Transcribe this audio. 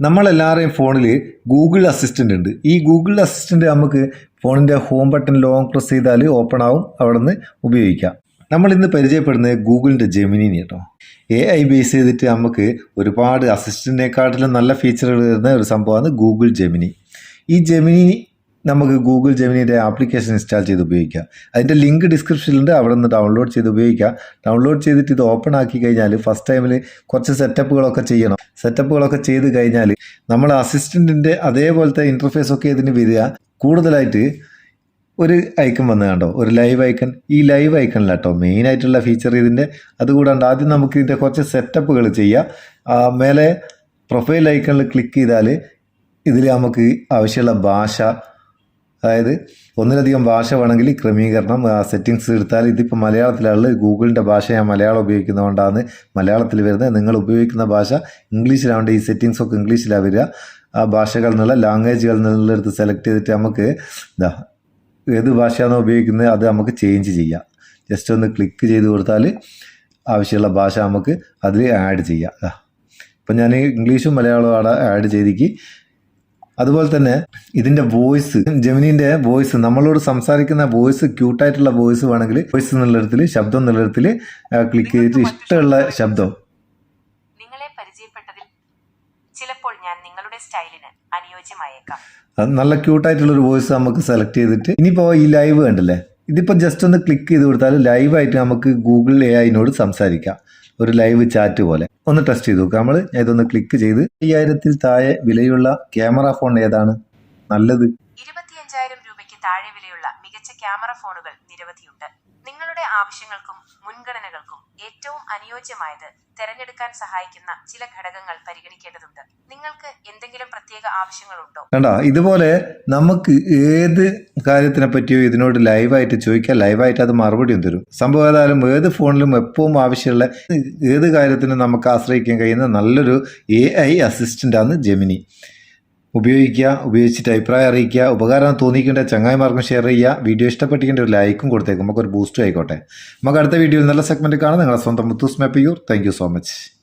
നമ്മളെല്ലാവരെയും ഫോണിൽ Google assistant ഉണ്ട്. ഈ ഗൂഗിൾ അസിസ്റ്റന്റ് നമുക്ക് ഫോണിന്റെ ഹോം ബട്ടൺ ലോങ് പ്രസ് ചെയ്താൽ ഓപ്പൺ ആവും. അവിടെ നിന്ന് ഉപയോഗിക്കാം. നമ്മൾ ഇന്ന് പരിചയപ്പെടുന്നത് ഗൂഗിളിന്റെ ജെമിനിനെ കേട്ടോ. എ ഐ ബേസ് ചെയ്തിട്ട് നമുക്ക് ഒരുപാട് അസിസ്റ്റന്റിനെക്കാട്ടിലും നല്ല ഫീച്ചറുകൾ വരുന്ന ഒരു സംഭവമാണ് ഗൂഗിൾ ജെമിനി. ഈ ജെമിനി നമുക്ക് ഗൂഗിൾ ജെമിനിയുടെ ആപ്ലിക്കേഷൻ ഇൻസ്റ്റാൾ ചെയ്ത് ഉപയോഗിക്കാം. അതിന്റെ ലിങ്ക് ഡിസ്ക്രിപ്ഷനിലുണ്ട്. അവിടെ നിന്ന് ഡൗൺലോഡ് ചെയ്ത് ഉപയോഗിക്കാം. ഡൗൺലോഡ് ചെയ്തിട്ട് ഇത് ഓപ്പൺ ആക്കി കഴിഞ്ഞാൽ ഫസ്റ്റ് ടൈമിൽ കുറച്ച് സെറ്റപ്പുകളൊക്കെ ചെയ്യണം. സെറ്റപ്പുകളൊക്കെ ചെയ്ത് കഴിഞ്ഞാൽ നമ്മൾ അസിസ്റ്റന്റിന്റെ അതേപോലത്തെ ഇന്റർഫേസ് ഒക്കെ ഇതിന് വരിക കൂടുതലായിട്ട് ഒരു ഐക്കൺ വന്ന് കണ്ടോ? ഒരു ലൈവ് ഐക്കൺ. ഈ ലൈവ് ഐക്കണിലാട്ടോ മെയിൻ ആയിട്ടുള്ള ഫീച്ചർ ഇതിന്റെ അതുകൂടാണ്ട് ആദ്യം നമുക്ക് ഇതിന്റെ കുറച്ച് സെറ്റപ്പുകൾ ചെയ്യാം. മേലെ പ്രൊഫൈൽ ഐക്കണിൽ ക്ലിക്ക് ചെയ്താൽ ഇതിൽ നമുക്ക് ആവശ്യമുള്ള ഭാഷ അതായത് ഒന്നിലധികം ഭാഷ വേണമെങ്കിൽ ക്രമീകരണം സെറ്റിങ്സ് എടുത്താൽ ഇതിപ്പോൾ മലയാളത്തിലുള്ള ഗൂഗിളിന്റെ ഭാഷ ഞാൻ മലയാളം ഉപയോഗിക്കുന്നതുകൊണ്ടാണ് മലയാളത്തിൽ വരുന്നത്. നിങ്ങൾ ഉപയോഗിക്കുന്ന ഭാഷ ഇംഗ്ലീഷിലാവേണ്ട. ഈ സെറ്റിങ്സ് ഒക്കെ ഇംഗ്ലീഷിലാണ് വരിക. ആ ഭാഷകളിൽ നിന്നുള്ള ലാംഗ്വേജുകളിൽ നിന്നുള്ള എടുത്ത് സെലക്ട് ചെയ്തിട്ട് നമുക്ക് ഇതാ ഏത് ഭാഷയാണോ ഉപയോഗിക്കുന്നത് അത് നമുക്ക് ചേഞ്ച് ചെയ്യാം. ജസ്റ്റ് ഒന്ന് ക്ലിക്ക് ചെയ്ത് കൊടുത്താൽ ആവശ്യമുള്ള ഭാഷ നമുക്ക് അതിൽ ആഡ് ചെയ്യാം. ഇപ്പം ഞാൻ ഇംഗ്ലീഷും മലയാളവും ആഡ് ചെയ്തിക്ക്. അതുപോലെ തന്നെ ഇതിന്റെ വോയിസ് ജെമിനിന്റെ വോയിസ് നമ്മളോട് സംസാരിക്കുന്ന വോയിസ് ക്യൂട്ടായിട്ടുള്ള വോയിസ് വേണമെങ്കിൽ വോയിസ് എന്നുള്ളിടത്തിൽ ശബ്ദം എന്നുള്ളിടത്തിൽ ക്ലിക്ക് ചെയ്തിട്ട് ഇഷ്ടമുള്ള ശബ്ദം നിങ്ങളെ പരിചയപ്പെട്ടതിൽ ചിലപ്പോൾ ഞാൻ നിങ്ങളുടെ സ്റ്റൈലിന് അനുയോജ്യമായേക്കാം. അത് നല്ല ക്യൂട്ടായിട്ടുള്ള ഒരു വോയിസ് നമുക്ക് സെലക്ട് ചെയ്തിട്ട് ഇനിയിപ്പോൾ ഈ ലൈവ് കണ്ടല്ലേ? ഇതിപ്പോ ജസ്റ്റ് ഒന്ന് ക്ലിക്ക് ചെയ്ത് കൊടുത്താൽ ലൈവായിട്ട് നമുക്ക് ഗൂഗിൾ എ ഐനോട് സംസാരിക്കാം. ഒരു ലൈവ് ചാറ്റ് പോലെ. ഒന്ന് ടെസ്റ്റ് ചെയ്ത് നോക്കാം. നമ്മൾ ഇതൊന്ന് ക്ലിക്ക് ചെയ്ത് അയ്യായിരത്തിൽ താഴെ വിലയുള്ള ക്യാമറ ഫോൺ ഏതാണ്? നല്ലത്. ഇരുപത്തിയഞ്ചായിരം രൂപയ്ക്ക് താഴെ വിലയുള്ള മികച്ച ക്യാമറ ഫോണുകൾ നിരവധിയുണ്ട്. നിങ്ങളുടെ ആവശ്യങ്ങൾക്കും മുൻഗണനകൾക്കും അനുയോജ്യമായത് തെരഞ്ഞെടുക്കാൻ സഹായിക്കുന്ന ചില ഘടകങ്ങൾ പരിഗണിക്കേണ്ടതുണ്ട്. നിങ്ങൾക്ക് എന്തെങ്കിലും പ്രത്യേക ആവശ്യങ്ങളുണ്ടോ? കണ്ടോ ഇതുപോലെ നമുക്ക് ഏത് കാര്യത്തിനെ പറ്റിയോ ഇതിനോട് ലൈവായിട്ട് ചോദിക്കാം ലൈവായിട്ട് അത് മറുപടിയും തരും. സംഭവം ഏതായാലും ഏത് ഫോണിലും എപ്പോഴും ആവശ്യമുള്ള ഏത് കാര്യത്തിനും നമുക്ക് ആശ്രയിക്കാൻ കഴിയുന്ന നല്ലൊരു എ ഐ അസിസ്റ്റന്റാണ് ജെമിനി ഉപയോഗിക്കുക ഉപയോഗിച്ചിട്ട് അഭിപ്രായം അറിയിക്കുക ഉപകാരം തോന്നിക്കേണ്ട ചങ്ങായിമാർക്കും ഷെയർ ചെയ്യുക. വീഡിയോ ഇഷ്ടപ്പെട്ടിക്കേണ്ട ഒരു ലൈക്കും കൊടുത്തേക്കും. നമുക്കൊരു ബൂസ്റ്റും ആയിക്കോട്ടെ. നമുക്ക് അടുത്ത വീഡിയോയിൽ നല്ല സെഗ്മെന്റ് കാണാം. നിങ്ങളെ സ്വന്തം Muthus Mappiyur thank so much